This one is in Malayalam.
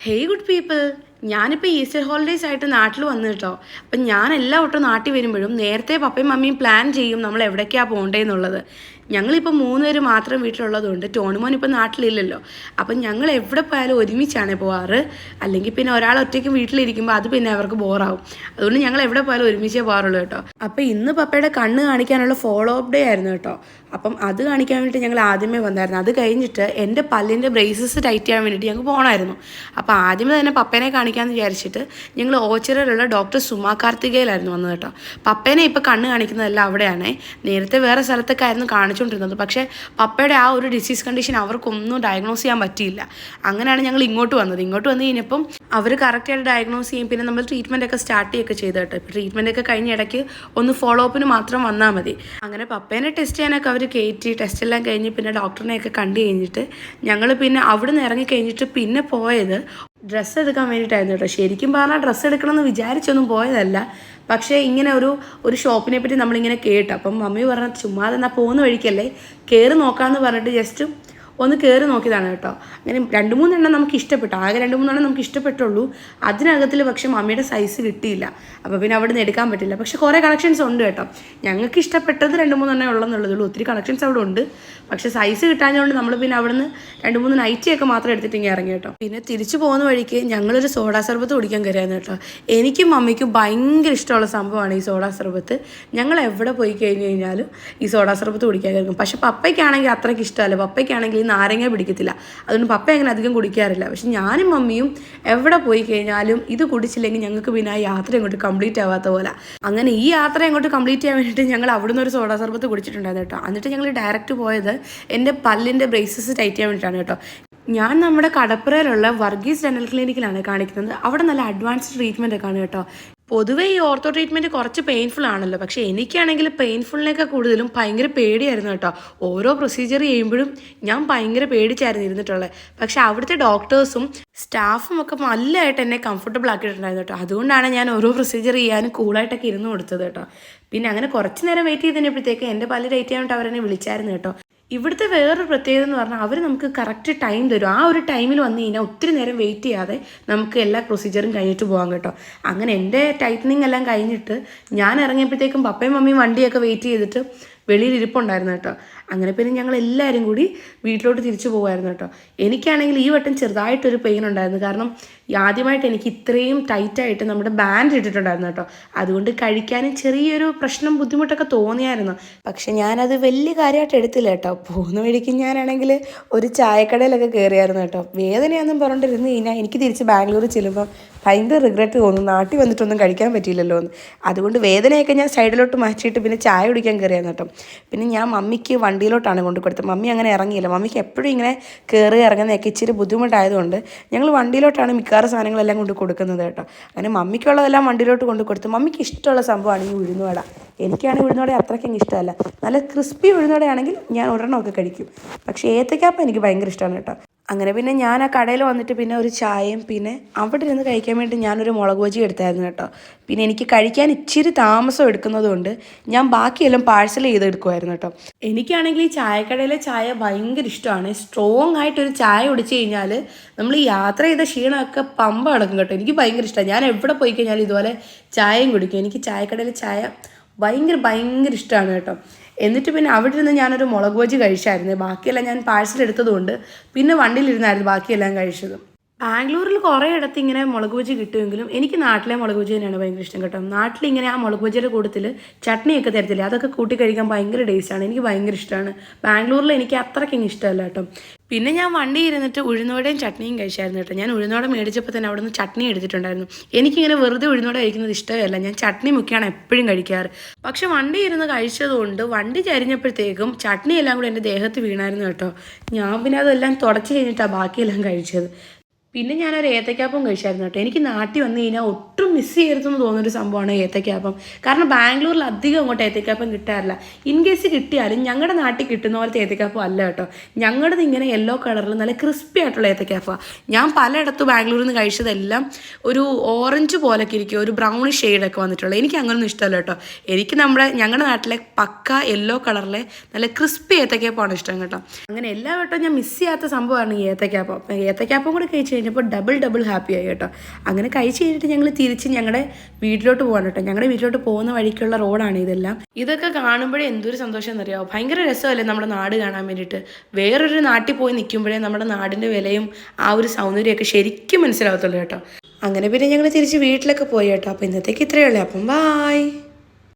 Hey, good people! ഞാനിപ്പോൾ ഈസ്റ്റർ ഹോളിഡേയ്സ് ആയിട്ട് നാട്ടിൽ വന്നു കേട്ടോ. അപ്പം ഞാൻ എല്ലാ വട്ടം നാട്ടിൽ വരുമ്പോഴും നേരത്തെ പപ്പയും മമ്മിയും പ്ലാൻ ചെയ്യും നമ്മൾ എവിടേക്കാണ് പോകേണ്ടതെന്നുള്ളത് ഞങ്ങളിപ്പോൾ മൂന്ന് പേര് മാത്രം വീട്ടിലുള്ളതുകൊണ്ട് ടോണിമോൻ ഇപ്പം നാട്ടിലില്ലല്ലോ. അപ്പം ഞങ്ങൾ എവിടെ പോയാലും ഒരുമിച്ചാണ് പോവാറ്. അല്ലെങ്കിൽ പിന്നെ ഒരാൾ ഒറ്റയ്ക്ക് വീട്ടിലിരിക്കുമ്പോൾ അത് പിന്നെ അവർക്ക് ബോറാവും. അതുകൊണ്ട് ഞങ്ങൾ എവിടെ പോയാലും ഒരുമിച്ചേ പോകാറുള്ളൂ കേട്ടോ. അപ്പോൾ ഇന്ന് പപ്പയുടെ കണ്ണ് കാണിക്കാനുള്ള ഫോളോ അപ്പ് ഡേ ആയിരുന്നു കേട്ടോ. അപ്പം അത് കാണിക്കാൻ വേണ്ടിയിട്ട് ഞങ്ങൾ ആദ്യമേ വന്നായിരുന്നു. അത് കഴിഞ്ഞിട്ട് എന്റെ പല്ലിന്റെ ബ്രേസസ് ടൈറ്റ് ചെയ്യാൻ വേണ്ടിയിട്ട് ഞങ്ങൾക്ക് പോകണമായിരുന്നു അപ്പോൾ ആദ്യമേ തന്നെ പപ്പേനെ കാണിക്കാമെന്ന് വിചാരിച്ചിട്ട് ഞങ്ങൾ ഓച്ചിറയിലുള്ള ഡോക്ടർ സുമ കാർത്തികയിലായിരുന്നു വന്നത് കേട്ടോ. പപ്പേനെ ഇപ്പോൾ കണ്ണ് കാണിക്കുന്നതെല്ലാം അവിടെയാണ്. നേരത്തെ വേറെ സ്ഥലത്തൊക്കെ ആയിരുന്നു കാണിച്ചുകൊണ്ടിരുന്നത് പക്ഷേ പപ്പയുടെ ആ ഒരു ഡിസീസ് കണ്ടീഷൻ അവർക്കൊന്നും ഡയഗ്നോസ് ചെയ്യാൻ പറ്റിയില്ല. അങ്ങനെയാണ് ഞങ്ങൾ ഇങ്ങോട്ട് വന്നത്. ഇങ്ങോട്ട് വന്ന് കഴിഞ്ഞപ്പം അവർ കറക്റ്റായിട്ട് ഡയഗ്നോസ് ചെയ്യും. പിന്നെ നമ്മൾ ട്രീറ്റ്മെന്റ് ഒക്കെ സ്റ്റാർട്ട് ചെയ്യുകയൊക്കെ ചെയ്തു കേട്ടോ. ട്രീറ്റ്മെന്റ് ഒക്കെ കഴിഞ്ഞ ഇടയ്ക്ക് ഒന്ന് ഫോളോ അപ്പിന് മാത്രം വന്നാൽ മതി. അങ്ങനെ പപ്പേനെ ടെസ്റ്റ് ചെയ്യാനൊക്കെ അവർ കയറ്റി ടെസ്റ്റ് എല്ലാം കഴിഞ്ഞ് പിന്നെ ഡോക്ടറിനെയൊക്കെ കണ്ടു കഴിഞ്ഞിട്ട് ഞങ്ങൾ പിന്നെ അവിടെ നിന്ന് ഇറങ്ങി കഴിഞ്ഞിട്ട് പിന്നെ പോയത് ഡ്രസ്സ് എടുക്കാൻ വേണ്ടിയിട്ടായിരുന്നു കേട്ടോ. ശരിക്കും പറഞ്ഞാൽ ഡ്രസ്സ് എടുക്കണമെന്ന് വിചാരിച്ചൊന്നും പോയതല്ല. പക്ഷേ ഇങ്ങനെ ഒരു ഒരു ഷോപ്പിനെ പറ്റി നമ്മളിങ്ങനെ കേട്ടു. അപ്പം മമ്മി പറഞ്ഞ ചുമ്മാതെ എന്നാൽ പോകുന്ന വഴിക്കല്ലേ? കയറി നോക്കാമെന്ന് പറഞ്ഞിട്ട് ജസ്റ്റ് ഒന്ന് കയറി നോക്കിയതാണ് കേട്ടോ. അങ്ങനെ രണ്ട് മൂന്നെണ്ണം നമുക്ക് ഇഷ്ടപ്പെട്ടു. ആകെ രണ്ട് മൂന്നെണ്ണം നമുക്ക് ഇഷ്ടപ്പെട്ടുള്ളൂ. അതിനകത്തിൽ പക്ഷെ മമ്മിയുടെ സൈസ് കിട്ടിയില്ല. അപ്പോൾ പിന്നെ അവിടെ നിന്ന് എടുക്കാൻ പറ്റില്ല. പക്ഷെ കുറേ കളക്ഷൻസ് ഉണ്ട് കേട്ടോ. ഞങ്ങൾക്ക് ഇഷ്ടപ്പെട്ടത് രണ്ട് മൂന്നെണ്ണം ഉള്ളെന്നുള്ളതുള്ളൂ. ഒത്തിരി കളക്ഷൻസ് അവിടെ ഉണ്ട്. പക്ഷെ സൈസ് കിട്ടാഞ്ഞതുകൊണ്ട് നമ്മൾ പിന്നെ അവിടെ നിന്ന് രണ്ട് മൂന്ന് നൈറ്റിയൊക്കെ മാത്രം എടുത്തിട്ട് ഇങ്ങനെ ഇറങ്ങി കേട്ടോ. പിന്നെ തിരിച്ചു പോകുന്ന വഴിക്ക് ഞങ്ങളൊരു സോഡാ സർബത്ത് കുടിക്കാൻ കയറിയായിരുന്നു കേട്ടോ. എനിക്കും മമ്മിക്കും ഭയങ്കര ഇഷ്ടമുള്ള സംഭവമാണ് ഈ സോഡാ സർബത്ത്. ഞങ്ങൾ എവിടെ പോയി കഴിഞ്ഞ് കഴിഞ്ഞാലും ഈ സോഡാ സർബത്ത് കുടിക്കാൻ കയറും. പക്ഷെ പപ്പയ്ക്കാണെങ്കിൽ അത്രയ്ക്ക് ഇഷ്ടമല്ല. പപ്പയ്ക്കാണെങ്കിൽ നാരങ്ങ പിടിക്കത്തില്ല. അതുകൊണ്ട് പപ്പ അങ്ങനെ അധികം കുടിക്കാറില്ല. പക്ഷെ ഞാനും മമ്മിയും എവിടെ പോയി കഴിഞ്ഞാലും ഇത് കുടിച്ചില്ലെങ്കിൽ ഞങ്ങൾക്ക് പിന്നെ ആ യാത്ര അങ്ങോട്ട് കംപ്ലീറ്റ് ആവാത്ത പോലെ. അങ്ങനെ ഈ യാത്ര അങ്ങോട്ട് കംപ്ലീറ്റ് ചെയ്യാൻ വേണ്ടിയിട്ട് ഞങ്ങൾ അവിടുന്ന് ഒരു സോഡാ സർബത്ത് കുടിച്ചിട്ടുണ്ടായിരുന്നു കേട്ടോ. എന്നിട്ട് ഞങ്ങൾ ഡയറക്റ്റ് പോയത് എന്റെ പല്ലിന്റെ ബ്രേസസ് ടൈറ്റ് ചെയ്യാൻ വേണ്ടിയിട്ടാണ് കേട്ടോ. ഞാൻ നമ്മുടെ കടപ്പുറയിലുള്ള വർഗീസ് ഡെന്റൽ ക്ലിനിക്കിലാണ് കാണിക്കുന്നത്. അവിടെ നല്ല അഡ്വാൻസ്ഡ് ട്രീറ്റ്മെന്റ് ഒക്കെ ആണ് കേട്ടോ. പൊതുവേ ഈ ഓർത്തോ ട്രീറ്റ്മെന്റ് കുറച്ച് പെയിൻഫുൾ ആണല്ലോ. പക്ഷേ എനിക്കാണെങ്കിൽ പെയിൻഫുള്ളിനേക്കാൾ കൂടുതലും ഭയങ്കര പേടിയായിരുന്നു കേട്ടോ. ഓരോ പ്രൊസീജിയർ ചെയ്യുമ്പോഴും ഞാൻ ഭയങ്കര പേടിച്ചായിരുന്നു ഇരുന്നിട്ടുള്ളത്. പക്ഷേ അവിടുത്തെ ഡോക്ടേഴ്സും സ്റ്റാഫും ഒക്കെ നല്ലതായിട്ട് എന്നെ കംഫർട്ടബിൾ ആക്കിയിട്ടുണ്ടായിരുന്നു കേട്ടോ. അതുകൊണ്ടാണ് ഞാൻ ഓരോ പ്രൊസീജിയർ ചെയ്യാനും കൂളായിട്ടൊക്കെ ഇരുന്ന് കൊടുത്തത് കേട്ടോ. പിന്നെ അങ്ങനെ കുറച്ച് നേരം വെയിറ്റ് ചെയ്തതിനപ്പോഴത്തേക്ക് എന്റെ പല ഡേറ്റ് ആയിട്ട് അവരെന്നെ വിളിച്ചായിരുന്നു കേട്ടോ. ഇവിടുത്തെ വേറൊരു പ്രത്യേകത എന്ന് പറഞ്ഞാൽ അവർ നമുക്ക് കറക്റ്റ് ടൈം തരും. ആ ഒരു ടൈമിൽ വന്നു കഴിഞ്ഞാൽ ഒത്തിരി നേരം വെയിറ്റ് ചെയ്യാതെ നമുക്ക് എല്ലാ പ്രൊസീജിയറും കഴിഞ്ഞിട്ട് പോകാം കേട്ടോ. അങ്ങനെ എന്റെ ടൈറ്റനിങ് എല്ലാം കഴിഞ്ഞിട്ട് ഞാൻ ഇറങ്ങിയപ്പോഴത്തേക്കും പപ്പയും മമ്മിയും വണ്ടിയൊക്കെ വെയിറ്റ് ചെയ്തിട്ട് വെളിയിൽ ഇരിപ്പുണ്ടായിരുന്നു കേട്ടോ. അങ്ങനെ പിന്നെ ഞങ്ങൾ എല്ലാവരും കൂടി വീട്ടിലോട്ട് തിരിച്ചു പോകുമായിരുന്നു കേട്ടോ. എനിക്കാണെങ്കിൽ ഈ വട്ടം ചെറുതായിട്ടൊരു പെയിൻ ഉണ്ടായിരുന്നു. കാരണം ആദ്യമായിട്ട് എനിക്ക് ഇത്രയും ടൈറ്റായിട്ട് നമ്മുടെ ബാൻഡ് ഇട്ടിട്ടുണ്ടായിരുന്നു കേട്ടോ. അതുകൊണ്ട് കഴിക്കാനും ചെറിയൊരു പ്രശ്നം ബുദ്ധിമുട്ടൊക്കെ തോന്നിയായിരുന്നു. പക്ഷെ ഞാനത് വലിയ കാര്യമായിട്ട് എടുത്തില്ല കേട്ടോ. പോകുന്ന വഴിക്ക് ഞാനാണെങ്കിൽ ഒരു ചായക്കടയിലൊക്കെ കയറിയായിരുന്നു കേട്ടോ. വേദനയൊന്നും പറഞ്ഞിട്ടിരുന്ന് കഴിഞ്ഞാൽ എനിക്ക് തിരിച്ച് ബാംഗ്ലൂർ ചെല്ലുമ്പോൾ ഭയങ്കര റിഗ്രറ്റ് തോന്നും. നാട്ടിൽ വന്നിട്ടൊന്നും കഴിക്കാൻ പറ്റിയില്ലല്ലോ എന്ന്. അതുകൊണ്ട് വേദനയൊക്കെ ഞാൻ സൈഡിലോട്ട് മാറ്റിയിട്ട് പിന്നെ ചായ കുടിക്കാൻ കയറിയായിരുന്നു കേട്ടോ. പിന്നെ ഞാൻ മമ്മിക്ക് വണ്ടിയിലോട്ടാണ് കൊണ്ടു കൊടുത്തത് മമ്മി അങ്ങനെ ഇറങ്ങിയില്ല. മമ്മിക്ക് എപ്പോഴും ഇങ്ങനെ കയറി ഇറങ്ങുന്നതൊക്കെ ഇച്ചിരി ബുദ്ധിമുട്ടായതുകൊണ്ട് ഞങ്ങൾ വണ്ടിയിലോട്ടാണ് മിക്കവാറും സാധനങ്ങളെല്ലാം കൊണ്ട് കൊടുക്കുന്നത് കേട്ടോ. അങ്ങനെ മമ്മിക്കുള്ളതെല്ലാം വണ്ടിയിലോട്ട് കൊണ്ട് കൊടുത്തു മമ്മിക്ക് ഇഷ്ടമുള്ള സംഭവമാണ് ഈ ഉഴുന്നുവട. എനിക്കാണെങ്കിൽ ഉഴുന്നുവട അത്രയ്ക്കും ഇഷ്ടമല്ല. നല്ല ക്രിസ്പി ഉഴുന്നുവടയാണെങ്കിൽ ഞാൻ ഒരെണ്ണമൊക്കെ കഴിക്കും. പക്ഷേ ഏത്തക്കാപ്പം എനിക്ക് ഭയങ്കര ഇഷ്ടമാണ് കേട്ടോ. അങ്ങനെ പിന്നെ ഞാൻ ആ കടയിൽ വന്നിട്ട് പിന്നെ ഒരു ചായയും പിന്നെ അവിടെ ഇരുന്ന് കഴിക്കാൻ വേണ്ടി ഞാനൊരു മുളക് ബജി എടുത്തായിരുന്നു കേട്ടോ. പിന്നെ എനിക്ക് കഴിക്കാൻ ഇച്ചിരി താമസം എടുക്കുന്നതുകൊണ്ട് ഞാൻ ബാക്കിയെല്ലാം പാഴ്സൽ ചെയ്തെടുക്കുമായിരുന്നു കേട്ടോ. എനിക്കാണെങ്കിൽ ഈ ചായക്കടയിലെ ചായ ഭയങ്കര ഇഷ്ടമാണ്. സ്ട്രോങ് ആയിട്ടൊരു ചായ കുടിച്ചു കഴിഞ്ഞാൽ നമ്മൾ യാത്ര ചെയ്ത ക്ഷീണമൊക്കെ പമ്പ കിടക്കും കേട്ടോ. എനിക്ക് ഭയങ്കര ഇഷ്ടമാണ് ഞാൻ എവിടെ പോയി കഴിഞ്ഞാലും ഇതുപോലെ ചായയും കുടിക്കും. എനിക്ക് ചായക്കടയിലെ ചായ ഭയങ്കര ഭയങ്കര ഇഷ്ടമാണ് കേട്ടോ. എന്നിട്ട് പിന്നെ അവിടെ ഇരുന്ന് ഞാനൊരു മുളക് ബജി കഴിച്ചായിരുന്നു. ബാക്കിയെല്ലാം ഞാൻ പാഴ്സൽ എടുത്തതുകൊണ്ട് പിന്നെ വണ്ടിയിലിരുന്നായിരുന്നു ബാക്കിയെല്ലാം കഴിച്ചത്. ബാംഗ്ലൂരിൽ കുറേ ഇടത്ത് ഇങ്ങനെ മുളക് ബജി കിട്ടുമെങ്കിലും എനിക്ക് നാട്ടിലെ മുളക് ബജി തന്നെയാണ് ഭയങ്കര ഇഷ്ടം കേട്ടോ. നാട്ടിൽ ഇങ്ങനെ ആ മുളക് ബജിയുടെ കൂട്ടത്തിൽ ചട്നിയൊക്കെ തരത്തില്ലേ. അതൊക്കെ കൂട്ടി കഴിക്കാൻ ഭയങ്കര ടേസ്റ്റാണ് എനിക്ക് ഭയങ്കര ഇഷ്ടമാണ്. ബാംഗ്ലൂരിൽ എനിക്ക് അത്രയ്ക്കും ഇഷ്ടമല്ല കേട്ടോ. പിന്നെ ഞാൻ വണ്ടി ഇരുന്നിട്ട് ഉഴുന്നോടയും ചട്നിയും കഴിച്ചായിരുന്നു കേട്ടോ. ഞാൻ ഉഴുന്നോടെ മേടിച്ചപ്പോൾ തന്നെ അവിടെ നിന്ന് ചട്നി എടുത്തിട്ടുണ്ടായിരുന്നു. എനിക്കിങ്ങനെ വെറുതെ ഉഴുന്നോടെ കഴിക്കുന്നത് ഇഷ്ടമല്ല. ഞാൻ ചട്നി മുക്കിയാണ് എപ്പോഴും കഴിക്കാറ്. പക്ഷെ വണ്ടി ഇരുന്ന് കഴിച്ചതുകൊണ്ട് വണ്ടി ചരിഞ്ഞപ്പോഴത്തേക്കും ചട്നി എല്ലാം കൂടി എന്റെ ദേഹത്ത് വീണായിരുന്നു കേട്ടോ. ഞാൻ പിന്നെ അതെല്ലാം തുടച്ച് കഴിഞ്ഞിട്ടാണ് ബാക്കിയെല്ലാം കഴിച്ചത്. പിന്നെ ഞാനൊരു ഏത്തക്കാപ്പം കഴിച്ചായിരുന്നു കേട്ടോ. എനിക്ക് നാട്ടിൽ വന്നു കഴിഞ്ഞാൽ ഒട്ടും മിസ് ചെയ്യരുതെന്ന് തോന്നുന്നൊരു സംഭവമാണ് ഏത്തക്കാപ്പം കാരണം ബാംഗ്ലൂരിൽ അധികം അങ്ങോട്ട് ഏത്തക്കാപ്പം കിട്ടാറില്ല. ഇൻ കേസ് കിട്ടിയാലും ഞങ്ങളുടെ നാട്ടിൽ കിട്ടുന്ന പോലത്തെ ഏത്തക്കാപ്പം അല്ല കേട്ടോ. ഞങ്ങളുടെ ഇങ്ങനെ യെല്ലോ കളറിൽ നല്ല ക്രിസ്പി ആയിട്ടുള്ള ഏത്തക്കാപ്പമാണ് ഞാൻ പലയിടത്തും ബാംഗ്ലൂരിൽ നിന്ന് കഴിച്ചതെല്ലാം ഒരു ഓറഞ്ച് പോലൊക്കെ ഇരിക്കും. ഒരു ബ്രൗൺ ഷെയ്ഡൊക്കെ വന്നിട്ടുള്ളത്. എനിക്ക് അങ്ങനൊന്നും ഇഷ്ടമല്ല കേട്ടോ. എനിക്ക് നമ്മുടെ ഞങ്ങളുടെ നാട്ടിലെ പക്ക യെല്ലോ കളറിലെ നല്ല ക്രിസ്പി ഏത്തക്കാപ്പമാണ് ഇഷ്ടം കേട്ടോ. അങ്ങനെ എല്ലാ വട്ടവും ഞാൻ മിസ് ചെയ്യാത്ത സംഭവമാണ് ഈ ഏത്തക്കാപ്പം ഏത്തക്കാപ്പം കൂടെ കഴിച്ച് കഴിഞ്ഞപ്പോൾ ഡബിൾ ഡബിൾ ഹാപ്പി ആയി കേട്ടോ. അങ്ങനെ കഴിച്ച് കഴിഞ്ഞിട്ട് ഞങ്ങൾ തിരിച്ച് ഞങ്ങളുടെ വീട്ടിലോട്ട് പോകാൻ കേട്ടോ. ഞങ്ങളുടെ വീട്ടിലോട്ട് പോകുന്ന വഴിക്കുള്ള റോഡാണ് ഇതെല്ലാം. ഇതൊക്കെ കാണുമ്പോഴേ എന്തൊരു സന്തോഷം എന്നറിയാമോ ഭയങ്കര രസമല്ലേ നമ്മുടെ നാട് കാണാൻ വേണ്ടിയിട്ട്. വേറൊരു നാട്ടിൽ പോയി നിൽക്കുമ്പോഴേ നമ്മുടെ നാടിന്റെ വിലയും ആ ഒരു സൗന്ദര്യമൊക്കെ ശരിക്കും മനസ്സിലാവത്തുള്ളൂ കേട്ടോ. അങ്ങനെ പിന്നെ ഞങ്ങൾ തിരിച്ച് വീട്ടിലൊക്കെ പോയി കേട്ടോ. അപ്പോൾ ഇന്നത്തേക്ക് ഇത്രയേ ഉള്ളൂ. അപ്പം ബായ്